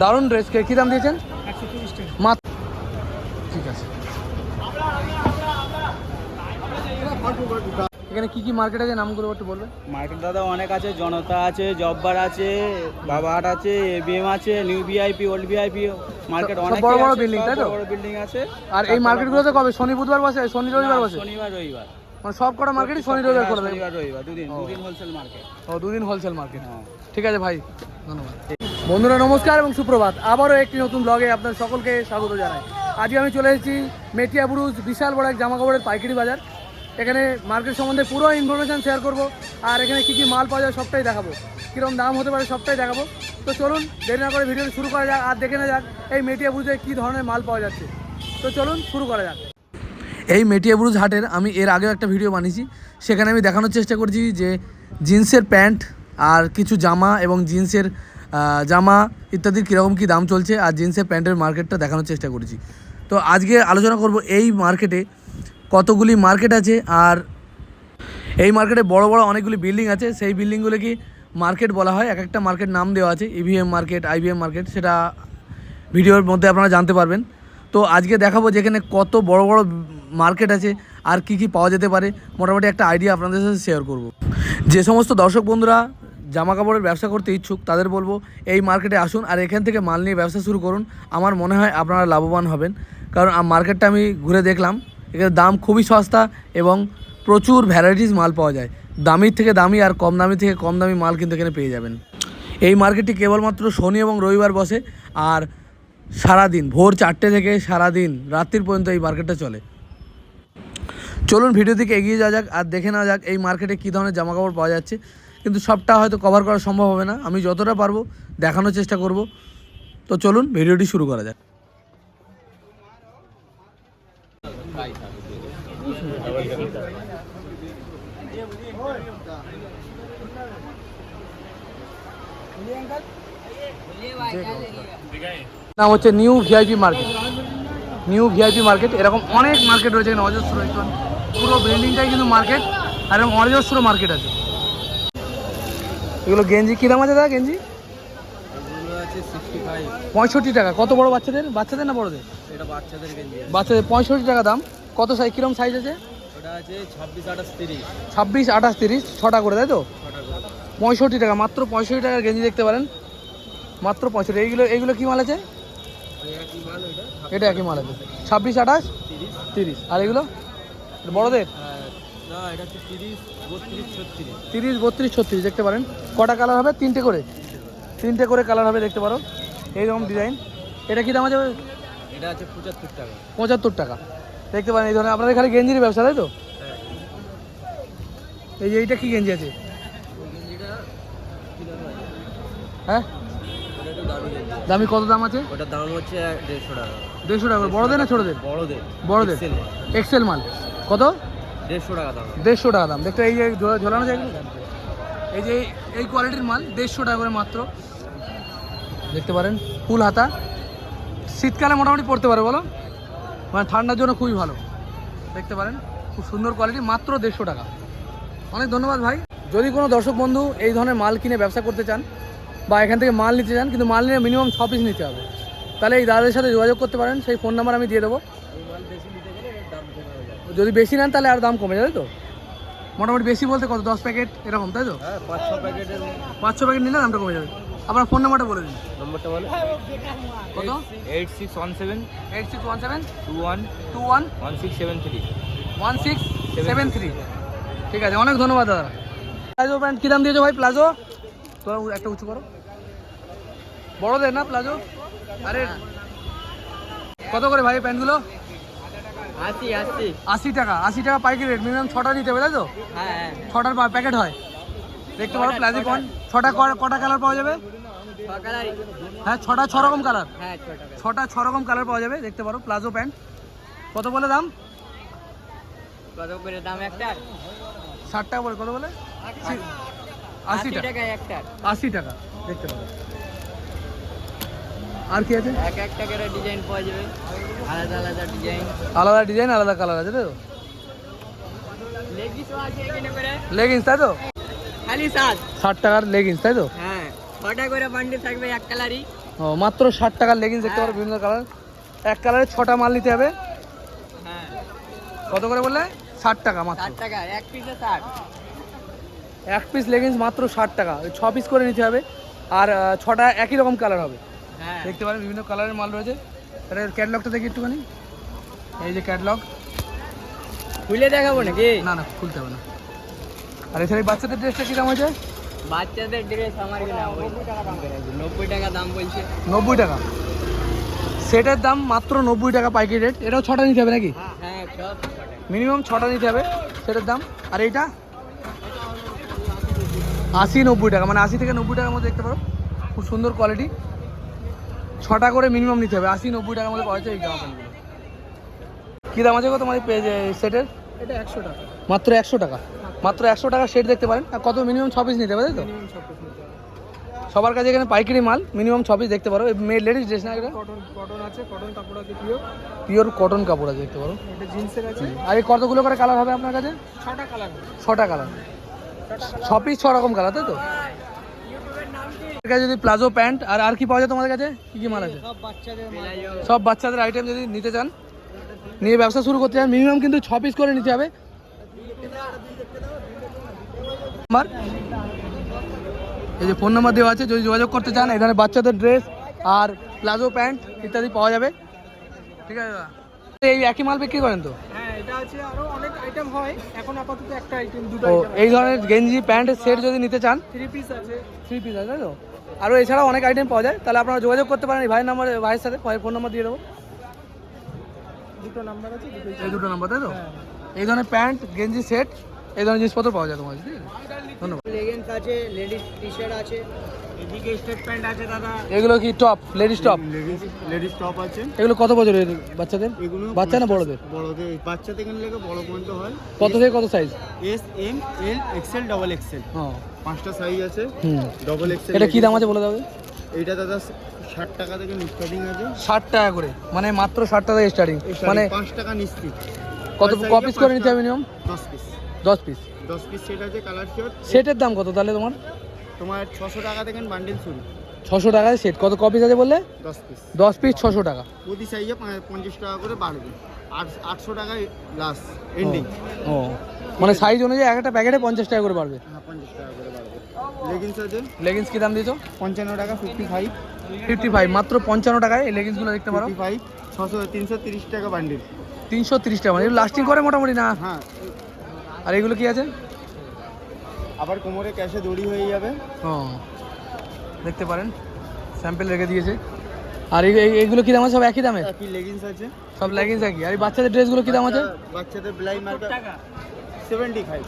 দারুণ ড্রেস কে দাম দিয়েছেন? মাত্র ঠিক আছে। এখানে কি কি মার্কেট আছে? নামগুলো একটু বলবেন। মার্কেট দাদা অনেক আছে। জনতা আছে জব্বার আছে বাবাহাট আছে এবিএম আছে new VIP old VIP market অনেক বড় বড় building, তাই তো? বড় বিল্ডিং আছে। আর এই মার্কেটগুলোতে কবে? শনি বুধবার বসে? শনি রবিবার বসে? শনিবার রবিবার। মানে সব কটা মার্কেটই শনি রবিবার করে দেয় শনিবার রবিবার দুদিন দুদিন হোলসেল মার্কেট ও দুদিন হোলসেল মার্কেট ঠিক আছে ভাই ধন্যবাদ। বন্ধুরা নমস্কার এবং সুপ্রভাত। আবারও একটি নতুন ব্লগে আপনার সকলকে স্বাগত জানাই। আজকে আমি চলে এসেছি মেটিয়া বুরুজ বিশাল বড় এক জামা কাপড়ের পাইকারি বাজার। এখানে মার্কেট সম্বন্ধে পুরো ইনফরমেশন শেয়ার করব আর এখানে কী কী মাল পাওয়া যায় সবটাই দেখাবো। কীরকম দাম হতে পারে সবটাই দেখাবো। তো চলুন দেরি না করে ভিডিওটি শুরু করা যাক আর দেখে না যাক এই মেটিয়া বুরুজে কী ধরনের মাল পাওয়া যাচ্ছে। তো চলুন শুরু করা যাক। এই মেটিয়াবুরুজ হাটের আমি এর আগেও একটা ভিডিও বানিয়েছি। সেখানে আমি দেখানোর চেষ্টা করছি যে জিন্সের প্যান্ট আর কিছু জামা এবং জিন্সের জামা ইত্যাদির কীরকম কী দাম চলছে আর জিন্সের প্যান্টের মার্কেটটা দেখানোর চেষ্টা করেছি। তো আজকে আলোচনা করব এই মার্কেটে কতগুলি মার্কেট আছে আর এই মার্কেটে বড় বড় অনেকগুলি বিল্ডিং আছে। সেই বিল্ডিংগুলোকে মার্কেট বলা হয়? এক একটা মার্কেট নাম দেওয়া আছে। ইভিএম মার্কেট আইভিএম মার্কেট, সেটা ভিডিওর মধ্যে আপনারা জানতে পারবেন। তো আজকে দেখাবো যেখানে কত বড় বড় মার্কেট আছে আর কি কি পাওয়া যেতে পারে। মোটামুটি একটা আইডিয়া আপনাদের সাথে শেয়ার করব। যে সমস্ত দর্শক বন্ধুরা জামা কাপড়ের ব্যবসা করতে ইচ্ছুক, তাদের বলব এই মার্কেটে আসুন আর এখান থেকে মাল নিয়ে ব্যবসা শুরু করুন। আমার মনে হয় আপনারা লাভবান হবেন। কারণ মার্কেটটা আমি ঘুরে দেখলাম। এখানে দাম খুবই সস্তা এবং প্রচুর ভ্যারাইটিস মাল পাওয়া যায়। দামির থেকে দামি আর কম দামি থেকে কম দামি মাল কিন্তু এখানে পেয়ে যাবেন। এই মার্কেটটি কেবলমাত্র শনি এবং রবিবার বসে। আর সারাদিন ভোর চারটে থেকে সারাদিন রাত্রির পর্যন্ত এই মার্কেটটা চলে চলুন ভিডিও দিকে এগিয়ে যাওয়া যাক আর দেখে নেওয়া যাক এই মার্কেটে কী ধরনের জামা কাপড় পাওয়া যাচ্ছে কিন্তু সবটা হয়তো কভার করা সম্ভব হবে না আমি যতটা পারব দেখানোর চেষ্টা করব তো চলুন ভিডিওটি শুরু করা যাক নাম হচ্ছে new VIP market. New VIP market এরকম অনেক মার্কেট রয়েছে এখানে অজস্র রয়েছে। পুরো বিল্ডিংটাই কিন্তু মার্কেট আর এরকম অজস্র মার্কেট আছে। এগুলো গেঞ্জি কী দাম আছে দাদা গেঞ্জি? পঁয়ষট্টি টাকা। কত বড় বাচ্চাদের? বাচ্চাদের না বড়দের? বাচ্চাদের পঁয়ষট্টি টাকা দাম। কত সাইজ? কীরকম সাইজ আছে? ছাব্বিশ আঠাশ তিরিশ। ছটা করে তাই তো? পঁয়ষট্টি টাকা মাত্র পঁয়ষট্টি টাকার গেঞ্জি দেখতে পারেন। মাত্র পঁয়ষট্টি। এইগুলো এইগুলো কী মাল আছে? এটা একই মাল আছে ছাব্বিশ, আঠাশ? তিরিশ। আর এগুলো? বড়দের? এটা তিরিশ, বত্রিশ, ছত্রিশ, দেখতে পারেন। কটা কালার হবে? তিনটে করে। তিনটে করে কালার হবে, দেখতে পারো। এইরকম ডিজাইন এটা কি দাম আছে? এটা পঁচাত্তর টাকা। পঁচাত্তর টাকা দেখতে পারেন, এই ধরনের আপনাদের খালি গেঞ্জির ব্যবসা, তাই তো? এই যে এইটা কি গেঞ্জি আছে? হ্যাঁ? দামি। কত দাম আছে? ওটার দাম হচ্ছে দেড়শো টাকা। দেড়শো টাকা। বড়দের না ছোটদের? বড়দের। বড়দের। এক্সেল মাল। কত? দেড়শো টাকা দাম। দেড়শো টাকা দাম। দেখতে এই যে ঝোলা- ঝোলানো যায়? এই যে এই- এই কোয়ালিটির মাল দেড়শো টাকা করে মাত্র। দেখতে পারেন ফুল হাতা। শীতকালে মোটামুটি পড়তে পারে বলো? মানে ঠান্ডার জন্য খুবই ভালো। দেখতে পারেন খুব সুন্দর কোয়ালিটি মাত্র দেড়শো টাকা। অনেক ধন্যবাদ ভাই। যদি কোনো দর্শক বন্ধু এই ধরনের মাল কিনে ব্যবসা করতে চান বা এখান থেকে মাল নিতে চান কিন্তু মাল নিয়ে মিনিমাম ছ পিস নিতে হবে। তাহলে এই দাদাদের সাথে যোগাযোগ করতে পারেন সেই ফোন নাম্বার আমি দিয়ে দেবো। যদি বেশি নেন তাহলে আর দাম কমে যাবে তো? মোটামুটি বেশি বলতে কত? দশ প্যাকেট এরকম তাই তো? হ্যাঁ পাঁচ ছ প্যাকেটের পাঁচশো প্যাকেট নিলে দামটা কমে যাবে। আপনার ফোন নাম্বারটা বলে দিন। নম্বরটা বলো কত? Eight six one seven eight six one seven two one two one one six seven three. One six seven three. ঠিক আছে অনেক ধন্যবাদ দাদা। প্লাজো প্যান্ট কী দাম দিয়েছ ভাই? প্লাজো? তোরা একটা উঁচু করো। বড়দের না প্লাজো? আরে কত করে ভাই প্যান্টগুলো? আশি আশি। আশি টাকা আশি টাকা পাইকারি রেট মিনিমাম ছটা নিতে হবে তাই তো? হ্যাঁ ছটার প্যাকেট হয়। দেখতে পারো প্লাজো পন ছটা। কটা কালার পাওয়া যাবে? হ্যাঁ ছটা ছ রকম কালার হ্যাঁ ছটা ছ রকম কালার পাওয়া যাবে দেখতে পারো প্লাজো প্যান্ট। কত বলে দাম? কত করে দাম একটা? ষাট টাকা বলে কত বলে? আশি টাকা। আশি টাকা দেখতে পারো। আর কি আছে? এক একটা করে ডিজাইন পাওয়া যাবে। আলাদা আলাদা ডিজাইন আলাদা ডিজাইন আলাদা কালার আছে তো? লেগিস আছে এখানে করে। লেগিংস তাই তো? খালি সাত ষাট টাকার লেগিংস তাই তো? হ্যাঁ ছটা করে বান্ডিল থাকবে এক কালারই ও মাত্র ষাট টাকার লেগিংস দেখতে পারো বিভিন্ন কালার এক কালারে ছটা মাল নিতে হবে। হ্যাঁ। কত করে বললে? ষাট টাকা মাত্র। ষাট টাকা এক পিসে ষাট। এক পিস লেগিংস মাত্র ষাট টাকা। ওই ছ পিস করে নিতে হবে। আর ছটা একই রকম কালার হবে। হ্যাঁ দেখতে পারেন বিভিন্ন কালারের মাল রয়েছে। এটা ক্যাটলগটা দেখি একটুখানি। এই যে ক্যাটলগ খুলে দেখাবো নাকি? না না খুলতে হবে না। আর এছাড়া এই বাচ্চাদের ড্রেসটা কী দাম হয়েছে? বাচ্চাদের ড্রেস আমার নব্বই টাকা দাম বলছে। নব্বই টাকা। সেটার দাম মাত্র নব্বই টাকা পাইকারি রেট এটাও ছটা নিতে হবে নাকি? হ্যাঁ মিনিমাম ছটা নিতে হবে সেটার দাম। আর এইটা? আশি নব্বই টাকা মানে আশি থেকে নব্বই টাকার মধ্যে দেখতে পারো। খুব সুন্দর কোয়ালিটি ছটা করে মিনিমাম নিতে হবে। আশি নব্বই টাকার মধ্যে পাওয়া যায় এই জামা প্যান্টগুলো। কী দাম আছে গো তোমার এই সেটের? এটা একশো টাকা। মাত্র একশো টাকা? মাত্র একশো টাকা সেট দেখতে পারেন। আর কত মিনিমাম ছ পিস নিতে হবে তাই তো? সবার কাছে এখানে পাইকারি মাল মিনিমাম ছ পিস দেখতে পারো। মেয়ে লেডিস ড্রেস না এটা? কটন কটন আছে কটন কাপড় আছে পিওর পিওর কটন কাপড় আছে দেখতে পারো। এটা জিন্সের আছে। আর এই কতগুলো করে কালার হবে আপনার কাছে? ছটা কালার ছটা কালার ছ পিস ছ রকম কালার তাই তো? এর কাছে যদি প্লাজো প্যান্ট আর আর কি পাওয়া যায় তোমাদের কাছে? কি কি মাল আছে? সব বাচ্চাদের আইটেম যদি নিতে চান নিয়ে ব্যবসা শুরু করতে চান মিনিমাম কিন্তু ছ পিস করে নিতে হবে। নাম্বার এই যে ফোন নাম্বার দেওয়া আছে যদি যোগাযোগ করতে চান এখানে বাচ্চাদের ড্রেস আর প্লাজো প্যান্ট ইত্যাদি পাওয়া যাবে। ঠিক আছে দাদা? এই একই মাল বিক্রি করেন তো? এটা আছে আরও অনেক আইটেম হয়। এখন আপাতত একটা আইটেম দুটো এই ধরনের গেঞ্জি প্যান্টের সেট যদি নিতে চান? থ্রি পিস আছে। থ্রি পিস আছে তাই তো? আরও এছাড়াও অনেক আইটেম পাওয়া যায়। তাহলে আপনারা যোগাযোগ করতে পারেন এই ভাইয়ের নাম্বার ভাইয়ের সাথে ফোন নাম্বার দিয়ে দেবো। দুটো নাম্বার আছে এই দুটো নাম্বার তাই তো? হ্যাঁ। এই ধরনের প্যান্ট গেঞ্জি সেট এই ধরনের জিনিসপত্র পাওয়া যায় তোমার কাছে, আছে? ধন্যবাদ। লেগিংস আছে লেডিস টি শার্ট আছে এদিকে স্টেট প্যান্ট আছে দাদা। এগুলো কি top ladies top ladies top আছে। এগুলো কত বছরের বাচ্চাদের? এগুলো বাচ্চা না বড়দের? বড়দের বাচ্চা থেকে লেগে বড় পর্যন্ত হয়। কত থেকে কত size S M L XL double XL হ্যাঁ পাঁচটা সাইজ আছে ডবল এক্সেল এটা কি দাম আছে বলে দেবে এইটা দাদা ষাট টাকা থেকে স্টার্টিং আছে। ষাট টাকা করে। মানে মাত্র ষাট টাকা স্টার্টিং মানে পাঁচ টাকা নিশ্চিত। কত এ কপিস করে নিতে হবে দশ পিস দশ পিস দশ পিস সেট আছে কালার শার্ট সেটের দাম কত তাহলে তোমার? তোমার ছশো টাকা থেকে বান্ডেল শুরু। ছশো টাকায় সেট কত কপিস আছে বললে? দশ পিস দশ পিস ছশো টাকা। প্রতি সাইজে পঞ্চাশ টাকা করে বাড়বে। আট আটশো টাকায় লাস্ট এন্ডিং ও। মানে সাইজ অনুযায়ী একটা প্যাকেটে পঞ্চাশ টাকা করে বাড়বে। হ্যাঁ পঞ্চাশ টাকা করে বাড়বে। লেগিংস আছে লেগিংস কি দাম দিয়েছ? পঞ্চান্ন টাকা ফিফটি ফাইভ ফিফটি ফাইভ মাত্র পঞ্চান্ন টাকায় এই লেগিংসগুলো দেখতে পারো। ফাইভ ছশো তিনশো তিরিশ টাকা বান্ডিল তিনশো তিরিশ টাকা। মানে লাস্টিং করে মোটামুটি না? হ্যাঁ। আর এগুলো কি আছে? আবার কোমরে ক্যাশে দড়ি হয়ে যাবে। ও দেখতে পারেন। স্যাম্পেল রেখে দিয়েছে। আর এই- এই- এইগুলো কি দাম আছে? সব একই দামে একই লেগিংস আছে। সব লেগিংস একই। আর বাচ্চাদের ড্রেসগুলো কি দাম আছে? বাচ্চাদের ব্লাই মার্কা সেভেন্টি ফাইভ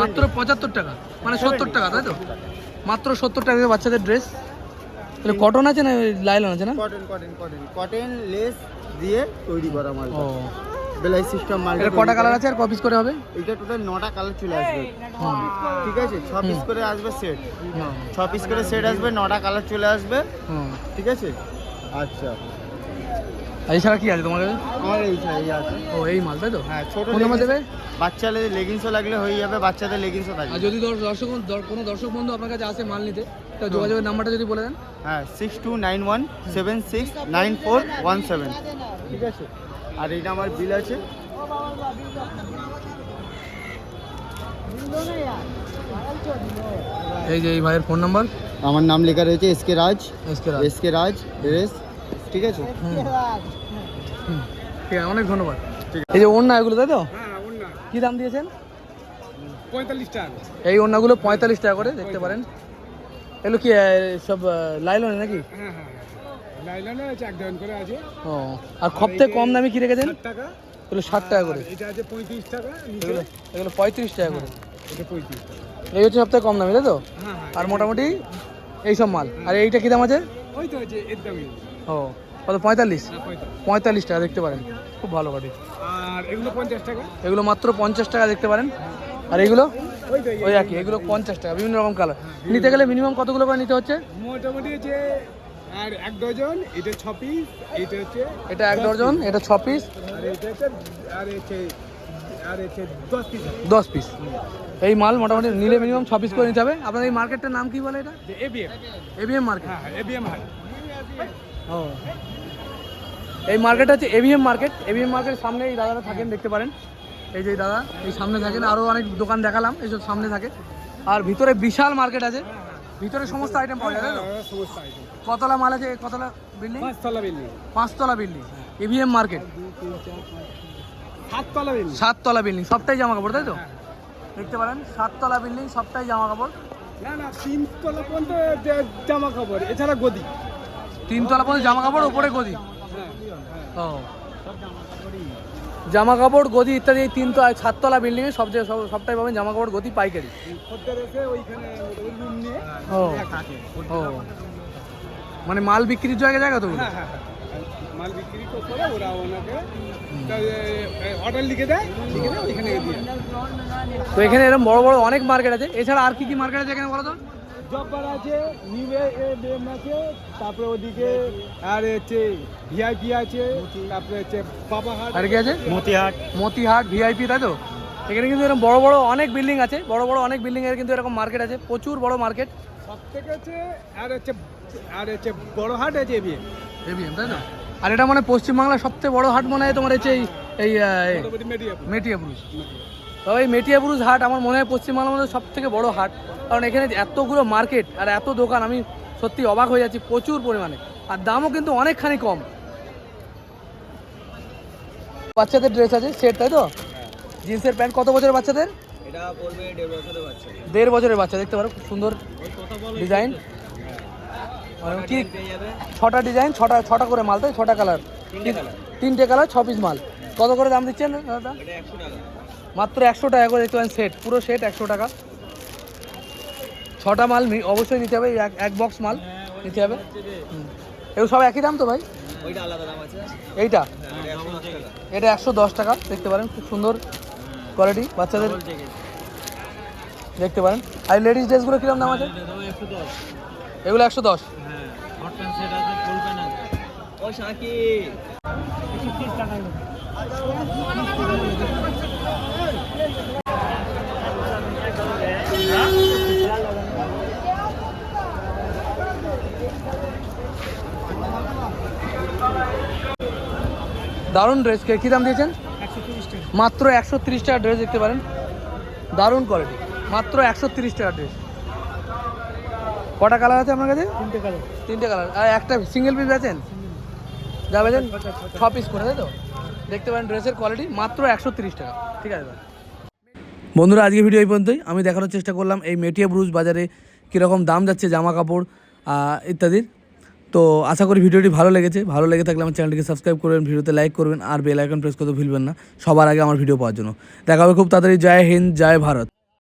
মাত্র পঁচাত্তর টাকা। মানে সত্তর টাকা তাই তো? মাত্র সত্তর টাকা দিয়ে বাচ্চাদের ড্রেস তাহলে কটন আছে না লাইলন আছে না? Cotton cotton cotton cotton lace দিয়ে তৈরি করা মাল ও। বেলাই সিস্টেম মাল এটা কটা কালার আছে আর ক পিস করে হবে? এটা টোটাল নটা কালার চলে আসবে। ঠিক আছে? ছ পিস করে আসবে সেট। ছ পিস করে সেট আসবে নটা কালার চলে আসবে। হুম। ঠিক আছে? আচ্ছা। এছাড়া কি আছে তোমার কাছে আমার এই সাইজ আছে। ও এই মাল তাই তো? হ্যাঁ ছোট ফোন দেবে? বাচ্চাদের লেগিংসও লাগলে হয়ে যাবে বাচ্চাদের লেগিংসও আর যদি দর্শক কোনো দর্শক বন্ধু আপনার কাছে আসে মাল নিতে তো যোগাযোগের নাম্বারটা যদি বলে দেন। হ্যাঁ six two nine one seven six nine four one seven ঠিক আছে? আর এইটা আমার বিল আছে। এই যে এই ভাইয়ের ফোন নাম্বার আমার নাম লেখা রয়েছে S K Raj. SK S K Raj S ঠিক আছে? ঠিক আছে অনেক ধন্যবাদ। এই যে ওড়না এগুলো তাই তো? হ্যাঁ কি দাম দিয়েছেন? পঁয়তাল্লিশ টাকা এই ওড়নাগুলো পঁয়তাল্লিশ টাকা করে দেখতে পারেন। এগুলো কি সব লাইলন নাকি? হ্যাঁ হ্যাঁ। লাইলানো আছে এক ডজন করে আছে। ও আর সবথেকে কম দামি কি রেখেছেন? টাকা। এগুলো ষাট টাকা করে। এটা আছে পঁয়ত্রিশ টাকা এগুলো এগুলো পঁয়ত্রিশ টাকা করে। এটা পঁয়ত্রিশ টাকা। এই হচ্ছে সবথেকে কম দামি তাই তো? হ্যাঁ হ্যাঁ আর মোটামুটি এই সব মাল। আর এইটা কি দাম আছে? ওই তো আছে এর দামই। ও কত পঁয়তাল্লিশ? হ্যাঁ পঁয়তাল্লিশ। টাকা দেখতে পারেন। খুব ভালো গাড়ি আর এগুলো পঞ্চাশ টাকা। এগুলো মাত্র পঞ্চাশ টাকা দেখতে পারেন। আর এগুলো? ওই ওই একই এগুলো পঞ্চাশ টাকা বিভিন্ন রকম কালার নিতে গেলে মিনিমাম কতগুলো করে নিতে হচ্ছে? মোটামুটি হচ্ছে আর এক ডজন এটা ছ পিস এটা হচ্ছে এটা এক ডজন এটা ছ পিস আর এটা হচ্ছে আর হচ্ছে আর হচ্ছে দশ পিস দশ পিস এই মাল মোটামুটি নিলে মিনিমাম ছ পিস করে নিতে হবে। আপনার এই মার্কেটটার নাম কি বলে এটা? এবিএম এভিএম মার্কেট হ্যাঁ এবিএম হাই ও। এই মার্কেট হচ্ছে এভিএম মার্কেট এভিএম মার্কেটের সামনে এই দাদারা থাকেন দেখতে পারেন। এই যে দাদা এই সামনে থাকেন। আরও অনেক দোকান দেখালাম এইসব সামনে থাকে। আর ভিতরে বিশাল মার্কেট আছে। ভিতরে সমস্ত আইটেম পাওয়া যায় সমস্ত আইটেম কতলা মাল আছে কতলা বিল্ডিং পাঁচতলা বিল্ডিং পাঁচতলা বিল্ডিং এভিএম মার্কেট সাততলা বিল্ডিং সাততলা বিল্ডিং সবটাই জামা কাপড় তাই তো? দেখতে পারেন সাততলা বিল্ডিং সবটাই জামা কাপড় না না তিনতলা পর্যন্ত জামা কাপড় এছাড়া গদি। তিনতলা পর্যন্ত জামা কাপড় উপরে গদি? হ্যাঁ ও। জামা কাপড় গদি ইত্যাদি এই তিনতলা সাততলা বিল্ডিংয়ে সব সবটাই পাবেন জামা কাপড় গদি পাইকারি। ও ও। মানে মাল বিক্রির জায়গা জায়গা তো হ্যাঁ হ্যাঁ হ্যাঁ। মাল বিক্রি করে ওরা ওনাকে অর্ডার লিখে দেয় লিখে দেয় ওইখানে দিয়ে তো এখানে এরকম বড় বড় অনেক মার্কেট আছে। এছাড়া আর কি কি মার্কেট আছে এখানে বলো তো? জব্বার আছে নিউ আছে তারপরে ওদিকে আর হচ্ছে ভিআইপি আছে তারপরে হচ্ছে বাবাহাট আর কি আছে? মতিহাট। মতিহাট ভিআইপি তাই তো? এখানে কিন্তু এরকম বড় বড় অনেক বিল্ডিং আছে বড় বড় অনেক বিল্ডিং এর কিন্তু এরকম মার্কেট আছে প্রচুর বড় মার্কেট সব থেকে হচ্ছে আর হচ্ছে আর হচ্ছে বড় হাট আছে এবিএ এভিএম তাই তো? আর এটা মানে পশ্চিমবাংলার সবচেয়ে বড় হাট মনে হয় তোমার হচ্ছে এই এই তবে এই মেটিয়াপুরুষ হাট আমার মনে হয় পশ্চিমবাংলার মধ্যে সব থেকে বড় হাট। কারণ এখানে এতগুলো মার্কেট আর এত দোকান আমি সত্যি অবাক হয়ে যাচ্ছি প্রচুর পরিমাণে। আর দামও কিন্তু অনেকখানি কম। বাচ্চাদের ড্রেস আছে সেট তাই তো? জিন্সের প্যান্ট কত বছরের বাচ্চাদের? দেড় বছরের বাচ্চা। দেখতে পারো খুব সুন্দর ডিজাইন কি? ছটা ডিজাইন ছটা ছটা করে মাল তাই? ছটা কালার তিনটে কালার ছ পিস মাল। কত করে দাম দিচ্ছেন দাদা? মাত্র একশো টাকা করে দেখতে পারেন সেট পুরো সেট একশো টাকা। ছটা মাল অবশ্যই নিতে হবে এক এক বক্স মাল নিতে হবে। এগুলো সব একই দাম তো ভাই? ওইটা আলাদা দাম আছে। এইটা? এটা একশো দশ টাকা এটা একশো দশ টাকা দেখতে পারেন খুব সুন্দর কোয়ালিটি বাচ্চাদের। দেখতে পারেন। আর লেডিস ড্রেসগুলো কীরকম দাম আছে? এগুলো একশো দশ। হ্যাঁ হট প্যান্ট সেট আছে ফুল প্যান্ট আছে ও শাকি দারুণ ড্রেস কী দাম দিয়েছেন? একশো তিরিশ মাত্র একশো তিরিশ টাকা ড্রেস দেখতে পারেন। দারুণ কোয়ালিটি মাত্র একশো তিরিশ টাকা ড্রেস কটা কালার আছে আপনার কাছে? তিনটে কালার তিনটে কালার আর একটা সিঙ্গেল পিস আছেন যা বেছেন ছ পিস করে তাই তো? দেখতে পারেন ড্রেসের কোয়ালিটি মাত্র একশো তিরিশ টাকা। ঠিক আছে বন্ধুরা আজকে ভিডিও এই পর্যন্তই। আমি দেখানোর চেষ্টা করলাম এই মেটিয়া ব্রুজ বাজারে কীরকম দাম যাচ্ছে জামা কাপড় ইত্যাদির। তো আশা করি ভিডিওটি ভালো লেগেছে। ভালো লেগে থাকলে আমার চ্যানেলটিকে সাবস্ক্রাইব করবেন, ভিডিওতে লাইক করবেন, আর বেল আইকন প্রেস করতে ভুলবেন না। সবার আগে আমার ভিডিও পাওয়ার জন্য। দেখা হবে খুব তাড়াতাড়ি। জয় হিন্দ, জয় ভারত।